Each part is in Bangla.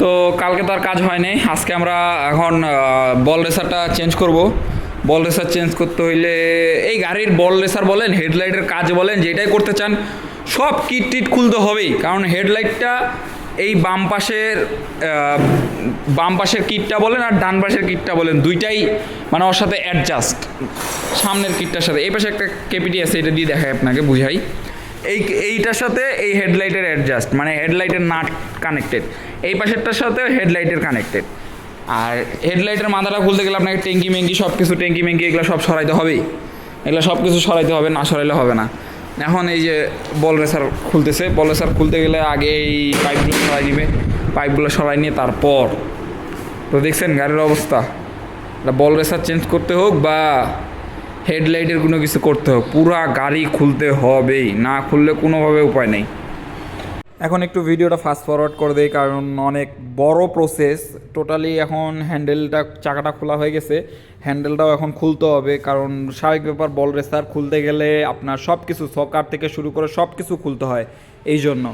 তো কালকে তো আর কাজ হয়নি। আজকে আমরা এখন বল রেসারটা চেঞ্জ করব। বল রেসার চেঞ্জ করতে হইলে, এই গাড়ির বল রেসার বলেন, হেডলাইটের কাজ বলেন, যেটাই করতে চান, সব কিট টিট খুলতে হবেই। কারণ হেডলাইটটা এই বাম পাশের বাম পাশের কিটটা বলেন আর ডান পাশের কিটটা বলেন, দুইটাই মানে ওর সাথে অ্যাডজাস্ট সামনের কিটটার সাথে। এই পাশে একটা কেপিটি আছে এটা দিয়ে দেখাই আপনাকে, বুঝাই। এই, এইটার সাথে এই হেডলাইটের অ্যাডজাস্ট মানে হেডলাইটের নাট কানেক্টেড এই পাশেরটার সাথে হেডলাইটের কানেক্টেড আর হেডলাইটের মাথাটা খুলতে গেলে আপনাকে ট্যাঙ্কি ম্যাঙ্কি সব কিছু ট্যাঙ্কি মেঙ্কি এগুলো সব সরাইতে হবেই। এগুলো সব কিছু সরাইতে হবে, না সরাইলে হবে না। এখন এই যে বল রেসার খুলতেছে, বল রেসার খুলতে গেলে আগে এই পাইপগুলো সরাই দিবে। পাইপগুলো সরাই নিয়ে তারপর, তো দেখছেন গাড়ির অবস্থা। বল রেসার চেঞ্জ করতে হোক বা হেডলাইটের কোনো কিছু করতে হবে। পুরা গাড়ি খুলতে হবেই, না খুললে কোনোভাবে উপায় নেই। এখন একটু ভিডিওটা ফাস্ট ফরওয়ার্ড করে দেই, কারণ অনেক বড় প্রসেস টোটালি এখন হ্যান্ডেলটা চাকাটা খোলা হয়ে গেছে। হ্যান্ডেলটাও এখন খুলতে হবে, কারণ স্বাভাবিক ব্যাপার বল রেসার খুলতে গেলে আপনার সব কিছু সকার থেকে শুরু করে সব কিছু খুলতে হয় এই জন্য।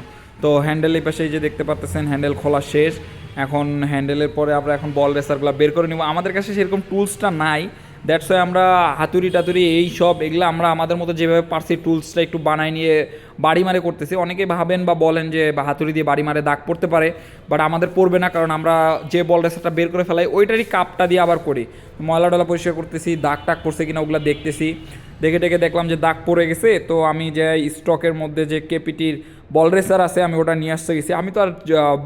তো হ্যান্ডেলের পাশে যে দেখতে পাচ্ছেন হ্যান্ডেল খোলা শেষ। এখন হ্যান্ডেলের পরে আমরা এখন বল রেসারগুলো বের করে নিব। আমাদের কাছে সেরকম টুলসটা নাই দ্যাটস ওয়াই আমরা হাতুড়ি টাতুরি এই সব এগুলো আমরা আমাদের মতো যেভাবে পারছি টুলসটা একটু বানাই নিয়ে বাড়ি মারে করতেছি। অনেকেই ভাবেন বা বলেন যে হাতুড়ি দিয়ে বাড়ি মারে দাগ পড়তে পারে বাট আমাদের পড়বে না কারণ আমরা যে বল রেসারটা বের করে ফেলাই ওইটারই কাপটা দিয়ে আবার করি। ময়লা ডলা পরিষ্কার করতেছি, দাগ টাগ পড়ছে কিনা ওগুলো দেখতেছি। দেখে টেকে দেখলাম যে দাগ পড়ে গেছে, তো আমি যে স্টকের মধ্যে যে কেপিটির বল রেসার আছে আমি ওটা নিয়ে আসতে গেছি। আমি তো আর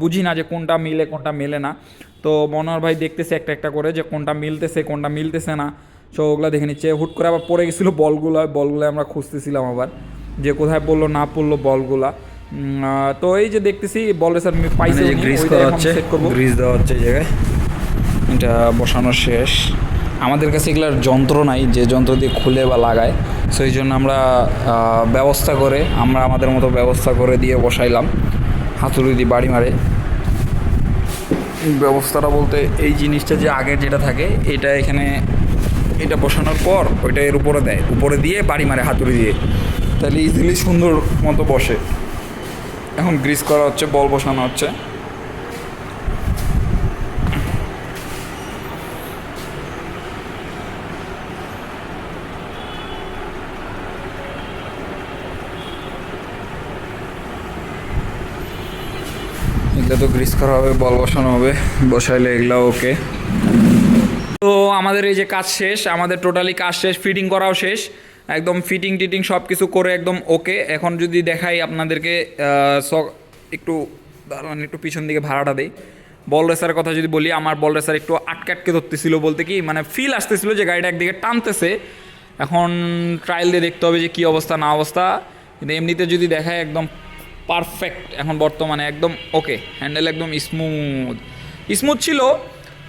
বুঝি না যে কোনটা মিলে কোনটা মেলে না। তো মনোহর ভাই দেখতেছে একটা একটা করে যে কোনটা মিলতেছে কোনটা মিলতেছে না। সো ওগুলো দেখে নিচ্ছে। হুট করে আবার পড়ে গেছিল বলগুলো বলগুলো আমরা খুঁজতেছিলাম আবার যে কোথায় পড়ল না পড়ল বলগুলা। তো এই যে দেখতেছি বল রেসার পাইছে ওইটা করা হচ্ছে করব। দেওয়া হচ্ছে এই জায়গায়। এটা বসানো শেষ। আমাদের কাছে এগুলার যন্ত্র নাই যে যন্ত্র দিয়ে খুলে বা লাগায়। সো এই জন্য আমরা ব্যবস্থা করে আমরা আমাদের মতো ব্যবস্থা করে দিয়ে বসাইলাম। হাতুড়ি দিয়ে বাড়ি মারে। ব্যবস্থাটা বলতে এই জিনিসটা যে আগে যেটা থাকে এটা এখানে এটা বসানোর পর ওইটা এর উপরে দেয়। উপরে দিয়ে বাড়ি মারে হাতুড়ি দিয়ে। তাহলে ইজিলি সুন্দর মতো বসে। এখন গ্রিস করা হচ্ছে, বল বসানো হচ্ছে। এগুলো তো গ্রিস করা হবে, বল বসানো হবে। বসাইলে এগুলো ওকে আমাদের এই যে কাজ শেষ, আমাদের টোটালি কাজ শেষ ফিটিং করাও শেষ। একদম ফিটিং টিটিং সব কিছু করে একদম ওকে এখন যদি দেখাই আপনাদেরকে একটু, দাঁড়ান, একটু পিছন দিকে ভাড়াটা দেই। বল রেসার কথা যদি বলি, আমার বল রেসার একটু আটকে আটকে ধরতেছিল বলতে কি মানে ফিল আসতেছিল যে গাড়িটা একদিকে টানতেছে। এখন ট্রায়াল দিয়ে দেখতে হবে যে কী অবস্থা, না অবস্থা। কিন্তু এমনিতে যদি দেখায় একদম পারফেক্ট এখন বর্তমানে একদম ওকে হ্যান্ডেল একদম স্মুথ স্মুথ ছিল।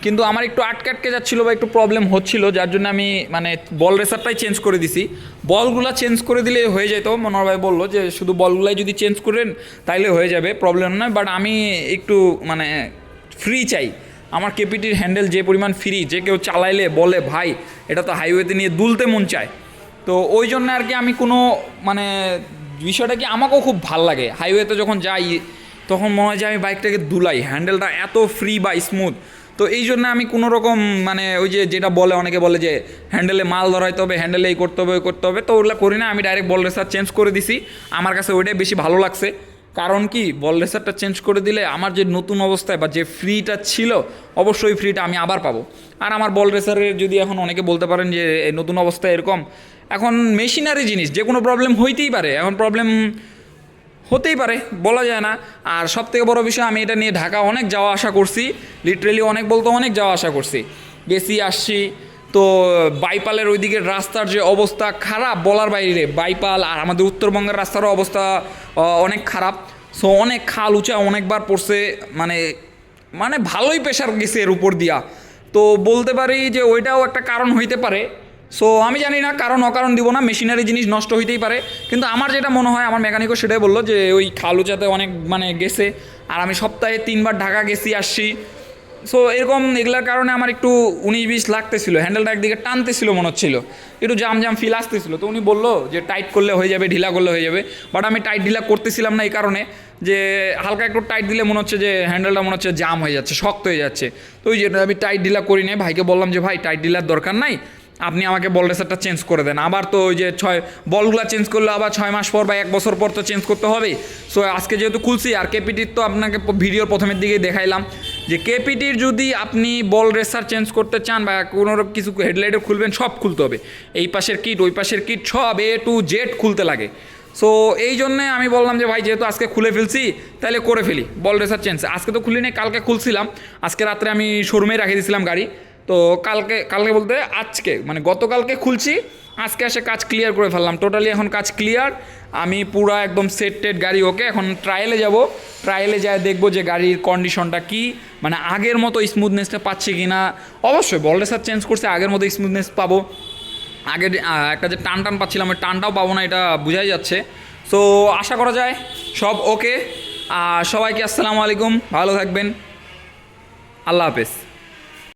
কিন্তু আমার একটু আটকে আটকে যাচ্ছিল বা একটু প্রবলেম হচ্ছিল, যার জন্য আমি মানে বল রেসারটাই চেঞ্জ করে দিছি। বলগুলা চেঞ্জ করে দিলে হয়ে যেত, মনোহর ভাই বলল যে শুধু বলগুলাই যদি চেঞ্জ করেন, তাইলে হয়ে যাবে প্রবলেম নয়। বাট আমি একটু মানে ফ্রি চাই। আমার কেপিটির হ্যান্ডেল যে পরিমাণ ফ্রি যে কেউ চালাইলে বলে, ভাই, এটা তো হাইওয়েতে নিয়ে দুলতে মন চায়। তো ওই জন্য আর কি আমি কোনো মানে বিষয়টা কি আমাকেও খুব ভালো লাগে। হাইওয়েতে যখন যাই, তখন মনে হয় যে আমি বাইকটাকে দুলাই। হ্যান্ডেলটা এত ফ্রি বা স্মুথ তো এই জন্য আমি কোনো রকম মানে ওই যে যেটা বলে, অনেকে বলে যে হ্যান্ডেলে মাল ধরাইতে হবে হ্যান্ডেলে এই করতে হবে, ওই করতে হবে। তো ওগুলো করি না, আমি ডাইরেক্ট বল রেসার চেঞ্জ করে দিছি। আমার কাছে ওইটাই বেশি ভালো লাগছে। কারণ কি বল রেসারটা চেঞ্জ করে দিলে আমার যে নতুন অবস্থায় বা যে ফ্রিটা ছিল, অবশ্যই ফ্রিটা আমি আবার পাবো। আর আমার বল রেসারের যদি এখন অনেকে বলতে পারেন যে নতুন অবস্থায় এরকম। এখন মেশিনারি জিনিস যে কোনো প্রবলেম হইতেই পারে। এখন প্রবলেম হতেই পারে, বলা যায় না। আর সব থেকে বড় বিষয়, আমি এটা নিয়ে ঢাকা অনেক যাওয়া আসা করছি লিটারেলি অনেক বলতে অনেক যাওয়া আসা করছি। গেছি, আসছি, তো বাইপালের ওইদিকে রাস্তার যে অবস্থা খারাপ বলার বাইরে, বাইপাল আর আমাদের উত্তরবঙ্গের রাস্তারও অবস্থা অনেক খারাপ। সো অনেক খাল উঁচা অনেকবার পড়ছে মানে মানে ভালোই প্রেশার গেছে এর উপর দিয়া। তো বলতে পারি যে ওইটাও একটা কারণ হইতে পারে সো আমি জানি না কারণ, অকারণ দিব না, মেশিনারি জিনিস নষ্ট হইতেই পারে। কিন্তু আমার যেটা মনে হয়, আমার মেকানিকও সেটাই বলল যে, ওই খালুচাতে অনেক মানে গেছে, আর আমি সপ্তাহে তিনবার ঢাকা গেছি, আসছি। সো এরকম এগুলার কারণে আমার একটু উনিশ বিশ লাগতেছিল, হ্যান্ডেলটা একদিকে টানতেছিল মনে হচ্ছিল, একটু জাম জাম ফিল আসতেছিল। তো উনি বলল যে টাইট করলে হয়ে যাবে, ঢিলা করলে হয়ে যাবে। বাট আমি টাইট ঢিলা করতেছিলাম না এই কারণে, যে হালকা একটু টাইট দিলে মনে হচ্ছে যে, হ্যান্ডেলটা মনে হচ্ছে জাম হয়ে যাচ্ছে, শক্ত হয়ে যাচ্ছে। তো ওই জন্য আমি টাইট ডিলার করি নাই, ভাইকে বললাম যে, ভাই টাইট ডিলার দরকার নাই। আপনি আমাকে বল রেসারটা চেঞ্জ করে দেন। আবার তো ওই যে ছয়, বলগুলো চেঞ্জ করলে আবার ছয় মাস পর বা এক বছর পর তো চেঞ্জ করতে হবে সো আজকে যেহেতু খুলছি, আর কেপিটির তো আপনাকে ভিডিওর প্রথমের দিকেই দেখাইলাম। যে কেপিটির যদি আপনি বল রেসার চেঞ্জ করতে চান বা কোনো কিছু হেডলাইটে খুলবেন, সব খুলতে হবে। এই পাশের কিট, ওই পাশের কিট সব এ টু জেড খুলতে লাগে। সো এই জন্যে আমি বললাম যে, ভাই, যেহেতু আজকে খুলে ফেলছি, তাহলে করে ফেলি। Ball racer change. আজকে তো খুলিনি, কালকে খুলছিলাম। আজকে রাত্রে আমি শোরুমে রেখে দিয়েছিলাম গাড়ি। তো কালকে কালকে বলতে আজকে মানে গতকালকে খুলছি, আজকে এসে কাজ ক্লিয়ার করে ফেললাম। টোটালি এখন কাজ ক্লিয়ার আমি পুরো একদম সেট টেট গাড়ি, ওকে এখন ট্রায়ালে যাব। ট্রায়ালে যায় দেখব যে গাড়ির কন্ডিশনটা কি মানে আগের মতো স্মুথনেসটা পাচ্ছি কি না অবশ্যই বল রেসার চেঞ্জ করছে, আগের মতো স্মুথনেস পাবো। আগে একটা যে টান টান পাচ্ছিলাম, ওই টানটাও পাবো না, এটা বোঝাই যাচ্ছে। সো আশা করা যায়, সব ওকে আর সবাইকে আসসালামু আলাইকুম, ভালো থাকবেন। আল্লাহ হাফেজ।